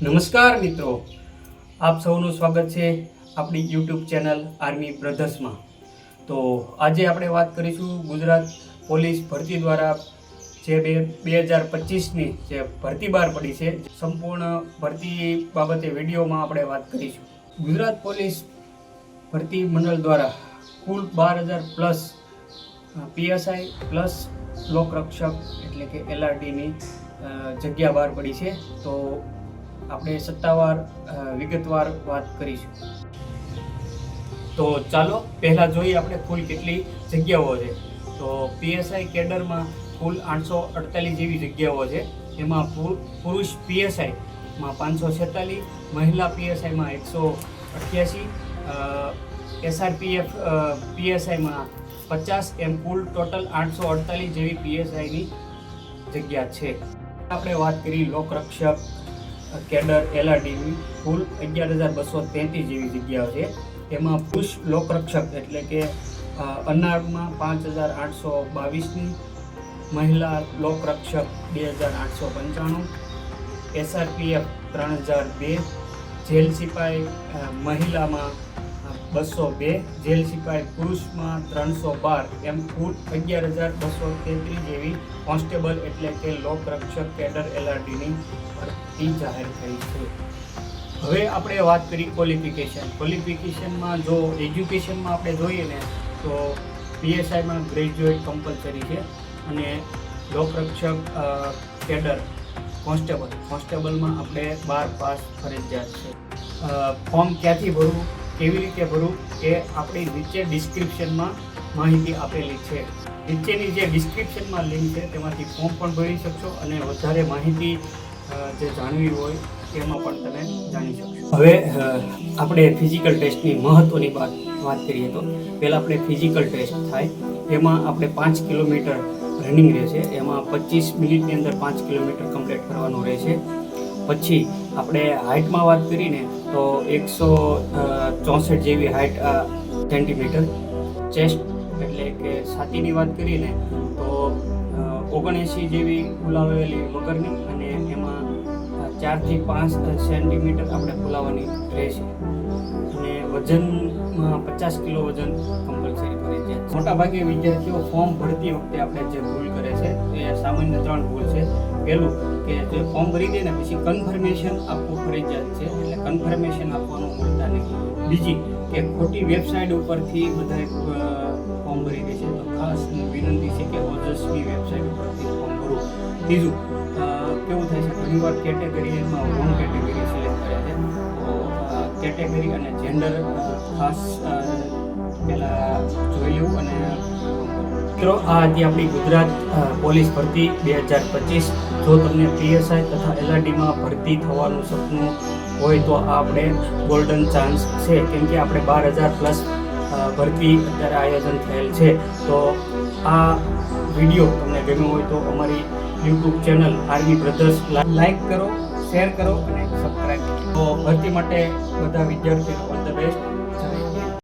નમસ્કાર મિત્રો. આપ સૌનું સ્વાગત છે આપણી યુટ્યુબ ચેનલ આર્મી બ્રધર્સમાં તો આજે આપણે વાત કરીશું ગુજરાત પોલીસ ભરતી દ્વારા જે બે બે હજાર પચીસની જે ભરતી બહાર પડી છે સંપૂર્ણ ભરતી બાબતે વિડીયોમાં આપણે વાત કરીશું. ગુજરાત પોલીસ ભરતી મંડળ દ્વારા કુલ બાર હજાર પ્લસ પીએસઆઈ પ્લસ લોકરક્ષક એટલે કે એલઆરટીની જગ્યા બહાર પડી છે. તો આપણે સત્તાવાર વિગતવાર વાત કરીશું. તો ચાલો, પહેલાં જોઈએ આપણે કુલ કેટલી જગ્યાઓ છે. તો પીએસઆઈ કેડરમાં કુલ આઠસો અડતાલીસ જેવી જગ્યાઓ છે. એમાં પુર- પુરુષ પીએસઆઈમાં પાંચસો છેતાલીસ, મહિલા પીએસઆઈમાં એકસો અઠ્યાસી એસઆરપીએફ પીએસઆઈમાં પચાસ, એમ કુલ ટોટલ આઠસો અડતાલીસ જેવી પીએસઆઈની જગ્યા છે. આપણે વાત કરી લોકરક્ષક કેડર એલઆરડીની કુલ અગિયાર હજાર બસો તેત્રીસ જેવી જગ્યાઓ છે. એમાં પુરુષ લોકરક્ષક એટલે કે અનાળમાં પાંચ હજાર આઠસો બાવીસની, મહિલા લોકરક્ષક બે હજાર આઠસો પંચાણું, એસઆરપીએફ ત્રણ હજાર બે, જેલ સિપાઈ મહિલામાં બસો બે, જેલ સિપાઈ પુરુષમાં ત્રણસો બાર, એમ કુલ અગિયાર હજાર બસો તેત્રીસ જેવી કોન્સ્ટેબલ એટલે કે લોકરક્ષક કેડર એલઆરડીની ભરતી જાહેર થઈ છે. હવે આપણે વાત કરી ક્વોલિફિકેશન. ક્વોલિફિકેશનમાં જો એજ્યુકેશનમાં આપણે જોઈએ ને, તો પીએસઆઈમાં ગ્રેજ્યુએટ કમ્પલસરી છે અને લોકરક્ષક કેડર કોન્સ્ટેબલ. કોન્સ્ટેબલમાં આપણે બાર પાસ ફરજિયાત છે. ફોર્મ ક્યાંથી ભરવું? કેવી રીતે ભરવું એ આપણી નીચે ડિસ્ક્રિપ્શનમાં માહિતી આપેલી છે. નીચેની જે ડિસ્ક્રિપ્શનમાં લિંક છે, તેમાંથી ફોર્મ પણ ભરી શકશો અને વધારે માહિતી જે જાણવી હોય, તેમાં પણ તમે જાણી શકશો. હવે આપણે ફિઝિકલ ટેસ્ટની મહત્ત્વની વાત વાત કરીએ તો. પહેલાં આપણે ફિઝિકલ ટેસ્ટ થાય. એમાં આપણે પાંચ કિલોમીટર રનિંગ રહેશે. એમાં પચીસ મિનિટની અંદર પાંચ કિલોમીટર કમ્પ્લીટ કરવાનું રહેશે. પછી આપણે હાઇટમાં વાત કરીને તો એકસો ચોસઠ જેવી હાઇટ સેન્ટીમીટર ચેસ્ટ એટલે કે છાતીની વાત કરીને તો ઓગણએંસી જેવી ફૂલાવેલી મગરની અને એમાં ચારથી પાંચ સેન્ટીમીટર આપણે ફૂલાવાની રહેશે. અને વજનમાં પચાસ કિલો વજન કમ્પલસરી ફરજિયાત મોટાભાગે વિદ્યાર્થીઓ ફોર્મ ભરતી વખતે આપણે જે ભૂલ કરે છે, એ સામાન્ય ત્રણ ભૂલ છે. પહેલું કે જે ફોર્મ ભરી દે ને પછી કન્ફર્મેશન આપવું ફરજિયાત છે, એટલે કન્ફર્મેશન આપવાનું ભૂલતા નહીં. બીજી કે ખોટી વેબસાઇટ ઉપરથી બધા ફોર્મ ભરી દે છે. તો ખાસ વિનંતી છે કે ઓજસ્વી વેબસાઇટ ઉપરથી ફોર્મ ભરવું ત્રીજું કેવું થાય છે? ઘણીવાર કેટેગરીમાં રોંગ કેટેગરી સિલેક્ટ કરે છે. કેટેગરી અને જેન્ડર ખાસ પહેલાં લેવું અને મિત્રો, આ હતી આપણી ગુજરાત પોલીસ ભરતી બે હજાર પચીસ. જો તમને પીએસઆઈ તથા એલઆરડીમાં ભરતી થવાનું સપનું હોય તો આપણે ગોલ્ડન ચાન્સ છે. કેમ કે આપણે બાર હજાર પ્લસ ભરતી અત્યારે આયોજન થયેલ છે. તો આ વીડિયો તમને ગમ્યો હોય તો અમારી YouTube channel army brothers like કરો, શેર કરો અને સબસ્ક્રાઈબ તો ભરતી માટે બધા વિદ્યાર્થીઓ ઓલ ધ બેસ્ટ